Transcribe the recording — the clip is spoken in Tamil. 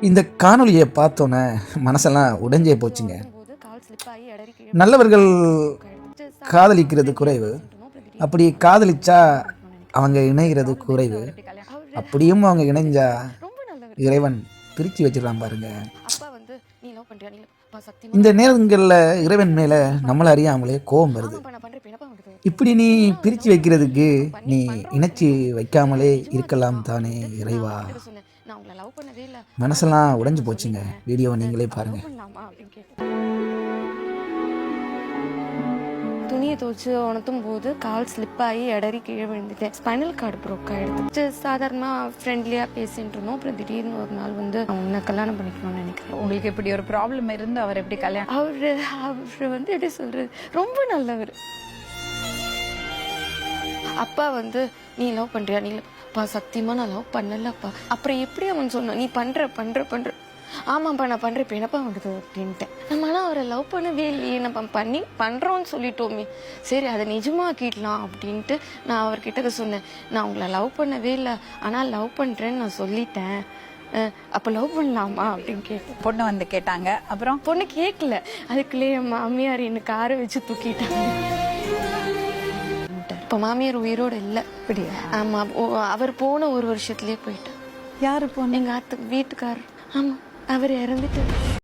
இந்த காணொலியை பார்த்தோன்னே மனசெல்லாம் உடைஞ்சே போச்சுங்க. நல்லவர்கள் காதலிக்கிறது குறைவு. அப்படி காதலிச்சா அவங்க இணைகிறது குறைவு. அப்படியும் அவங்க இணைஞ்சா இறைவன் பிரித்து வச்சிடலாம் பாருங்க. இந்த நேரங்களில் இறைவன் மேலே நம்மளை அறியாமலே கோபம் வருது. இப்படி நீ பிரித்து வைக்கிறதுக்கு நீ இணைச்சி வைக்காமலே இருக்கலாம் தானே இறைவா? உங்களை லவ் பண்ணவே இல்ல. மனசெல்லாம் உடைஞ்சு போச்சுங்க. வீடியோவை நீங்களே பாருங்கள் பண்ணலாமா அப்படின்னு கேட்டேன். துணியை துவச்சு உணர்த்தும் போது கால் ஸ்லிப் ஆகி இடறி கீழே விழுந்துட்டேன். ஸ்பைனல் கார்டு ப்ரோக் ஆயிடுச்சு சாதாரணமாக ஃப்ரெண்ட்லியாக பேசிட்டு இருந்தோம். அப்புறம் திடீர்னு ஒரு நாள் வந்து உன்னை கல்யாணம் பண்ணிக்கணும்னு நினைக்கிறேன். உங்களுக்கு இப்படி ஒரு ப்ராப்ளம் இருந்து அவர் எப்படி கல்யாணம் அவரு அவர் வந்து எப்படி சொல்றது? ரொம்ப நல்லவர். அப்பா வந்து நீ லவ் பண்றியா? நீ அப்பா சத்தியமா நான் லவ் பண்ணலப்பா. அப்புறம் எப்படி அவன் சொன்னான் நீ பண்ற பண்ற பண்ற. ஆமாப்பா நான் பண்றேன். இப்ப என்னப்பா வருது அப்படின்ட்டேன். நம்ம ஆனா அவரை லவ் பண்ணவே இல்லையே. நம்ம பண்ணி பண்றோம்னு சொல்லிட்டோமே. சரி அதை நிஜமாக்கிடலாம் அப்படின்ட்டு நான் அவர்கிட்ட சொன்னேன். நான் உங்களை லவ் பண்ணவே இல்லை. ஆனா லவ் பண்றேன்னு நான் சொல்லிட்டேன். அப்ப லவ் பண்ணலாமா? அப்படின்னு கேட்டேன். பொண்ணு வந்து கேட்டாங்க. அப்புறம்? பொண்ணு கேட்கல அதுக்குள்ளே என் மாமியார் என்ன காரை வச்சு தூக்கிட்டாங்க. இப்ப மாமியார் உயிரோட இல்ல. அப்படியா? ஆமா. ஓ- அவர் போன ஒரு வருஷத்துலயே போயிட்டார். யாரு பொண்ணு எங்க ஆத்து வீட்டுக்காரர். ஆமா. அவர் இறந்துட்டு